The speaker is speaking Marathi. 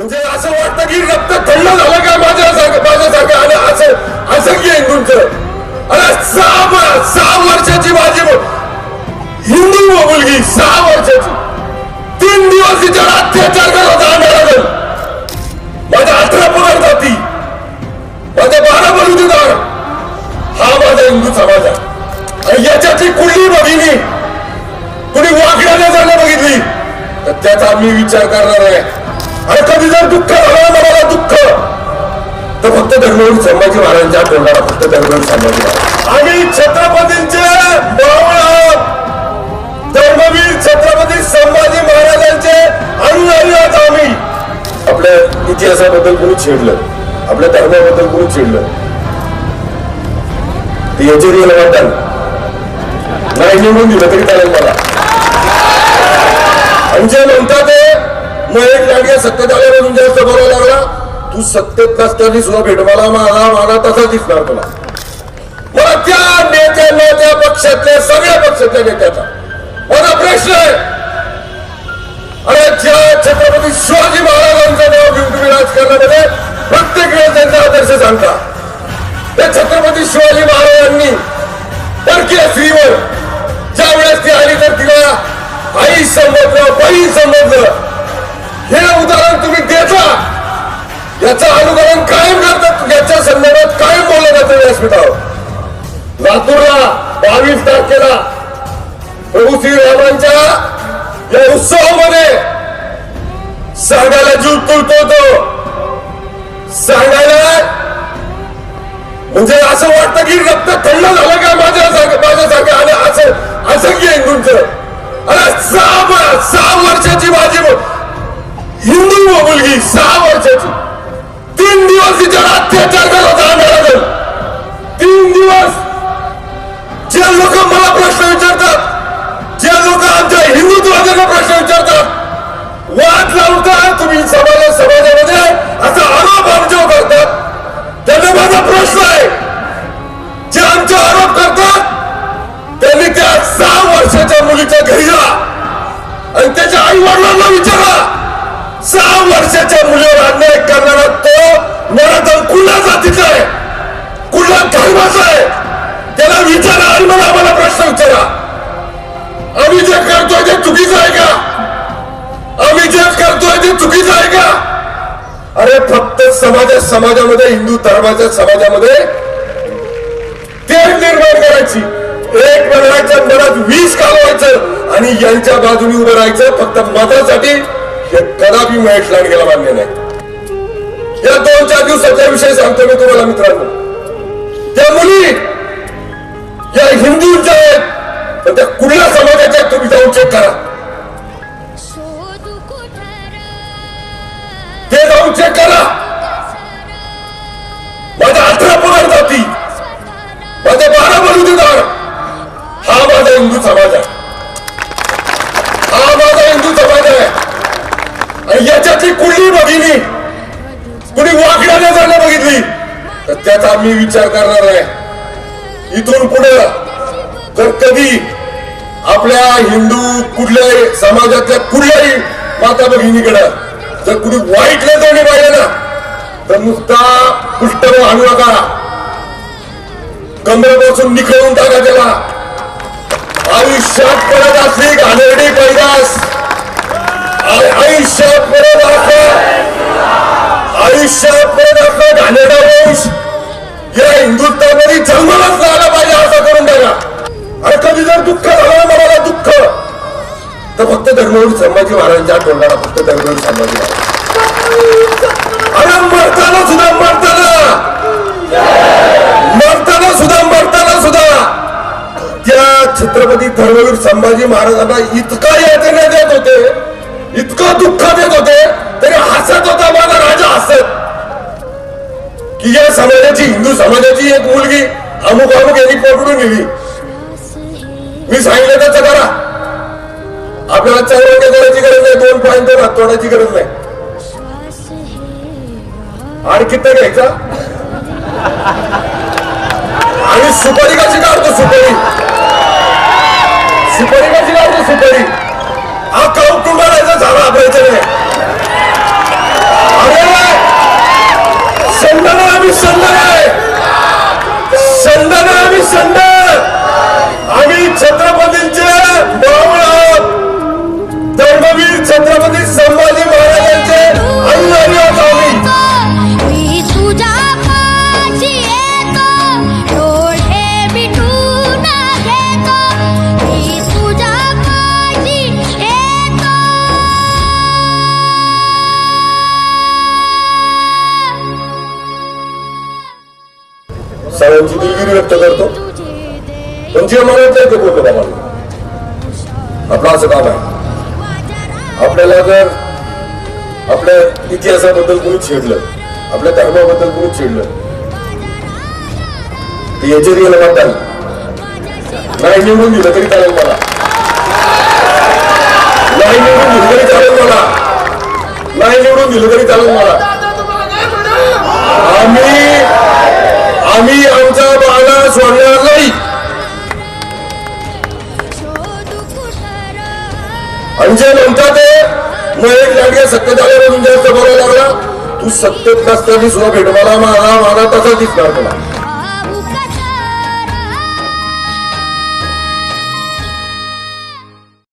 म्हणजे असं वाटतं की रक्त थंड झालं का माझ्यासारखं माझ्यासारखं आणि असं असं की हिंदूंचं अरे सहा सहा वर्षाची माझी हिंदू मुलगी सहा वर्षाची. तीन दिवस तिच्यावर अत्याचार करत आंदोलन माझ्या अठरा पगार जाती. माझ्या बारा बलुतेदार हा माझा हिंदू समाज आहे आणि याच्यातली कुठली भगिनी कुणी वाकड्याने जाणं बघितली? तर त्याचा मी विचार करणार आहे. आणि कधी जर दुःख झालं मला दुःख तर फक्त धर्मवीर संभाजी महाराजांच्या तोंडाला फक्त धर्मवीर संभाजी महाराज. आम्ही छत्रपतींचे धर्मवीर छत्रपती संभाजी महाराजांचे अनुयायी आहोत आम्ही. आपल्या इतिहासाबद्दल कोणी छेडलं? आपल्या धर्माबद्दल कोणी छेडलं? ते येचुरीला वाटतं नाही निवडून दिलं तरी चालेल मला. आणि जे म्हणतात ते मग एक लाडक्या सत्तेत आल्यापासून जास्त बोलायला लागला. तू सत्तेत नसताना सुद्धा भेट मला मला मला तसा दिसणार तुला. मला त्या नेत्यांना त्या पक्षातल्या सगळ्या पक्षातल्या नेत्याचा माझा प्रश्न आहे. अरे ज्या छत्रपती शिवाजी महाराजांचं नाव घेऊन तुम्ही राजकारणामध्ये प्रत्येक वेळेस त्यांचा आदर्श सांगता. त्या छत्रपती शिवाजी महाराजांनी परकीय स्त्रीवर ज्या वेळेस ती आली तर तिला आई समजलं बाई समजलं. याचा तुम्ही याचं अनुकरण कायम करतात याच्या संदर्भात कायम बोललं जातं व्यासपीठावर लातूरला बावीस तारखेला प्रभू श्रीरामांच्या या उत्सवामध्ये सांगायला जीव तुटतो तो. सांगायला सहा वर्षाची. तीन दिवस तिच्यावर अत्याचार करत आंदोलन तीन दिवस. जे लोक मला प्रश्न विचारतात जे लोक आमच्या हिंदुत्वाचा प्रश्न विचारतात वाद लावता तुम्ही समाज समाजामध्ये असा आरोप आमच्यावर करतात. त्यांना माझा प्रश्न आहे जे आमचे आरोप करतात त्यांनी त्या सहा वर्षाच्या मुलीच्या घरी जा. आणि त्याच्या आई वडिलांना विचारा. सहा वर्षाच्या मुलीवर अन्याय करणारा तो मराठा कुठल्या जातीचा आहे? कुठल्या धर्माचा आहे? त्याला विचारा आणि मला आम्हाला प्रश्न विचारा. आम्ही जे करतोय ते चुकीचं आहे का? आम्ही जे करतोय ते चुकीचं आहे का? अरे फक्त समाजा समाजामध्ये हिंदू धर्माच्या समाजामध्ये तेढ निर्माण करायची. एक बनायचं मनात वीस कालवायचं आणि यांच्या बाजूने उभं राहायचं फक्त मतासाठी. हे कदापि महेश लांडगेला मान्य नाही. या दोन चार दिवसाचा विषय सांगतो मी तुम्हाला मित्रांनो. त्या मुली या हिंदूंच्या आहेत पण त्या कुठल्या समाजाच्या तुम्ही जाऊन चेक करा. ते जाऊन चेक करा. कुणी बघितली? तर त्याचा मी विचार करणार आहे. इथून पुढे जर कधी आपल्या हिंदू कुठल्याही समाजातल्या कुठल्याही माता भगिनीकडं जर कुणी वाईट नजरेने पाहिजे ना तर नुसता पुष्ट आणू नका. कमरेपासून निखळून टाका त्याला. आयुष्यात परत असली घाणेरडी पैदास आयुष्यात परत असं धर्मवीर संभाजी महाराजांच्या तोंडाला फक्त धर्मवीर संभाजी महाराज. अरे मरताना सुद्धा मरताना मरताना सुद्धा मरताना सुद्धा! त्या छत्रपती धर्मवीर संभाजी महाराजांना इतका यातना देत होते इतकं दुःख देत होते तरी हसत होता माझा राजा हसत. की या समाजाची हिंदू समाजाची एक मुलगी अमुक अमुक यांनी पकडून गेली. मी सांगितलं त्याचं करा. आपल्याला चौरंग करायची गरज नाही दोन पॉईंट दोन हात तोडायची गरज नाही. आणि किती घ्यायचा? आणि सुपारी कशी काढतो सुपारी? सुपारी कशी काढतो सुपारी? हा कौटुंबाला झाला आपल्याच्या अरे त्यांची दिलगिरी व्यक्त करतो. पण जे नाही ते बोलतो बाबा आपलं असं काम आहे. आपल्याला जर आपल्या इतिहासाबद्दल कोणी छेडलं आपल्या धर्माबद्दल कोणी छेडलं तर याचे रिअल मतदान नाही निवडून दिलं तरी चालेल मला. नाही निवडून दिलं तरी चालेल मला. नाही निवडून दिलं तरी चालेल मला आम्ही आम्ही आमचा बाळा सोडणार नाही. शोधू आणि जे म्हणतात ते मग एक लाडक्या सत्तेत आल्यापासून जास्त बोलायला लागला. तू सत्तेत नसताना सुद्धा भेट मला मारा माझा तसा दिसणार तुला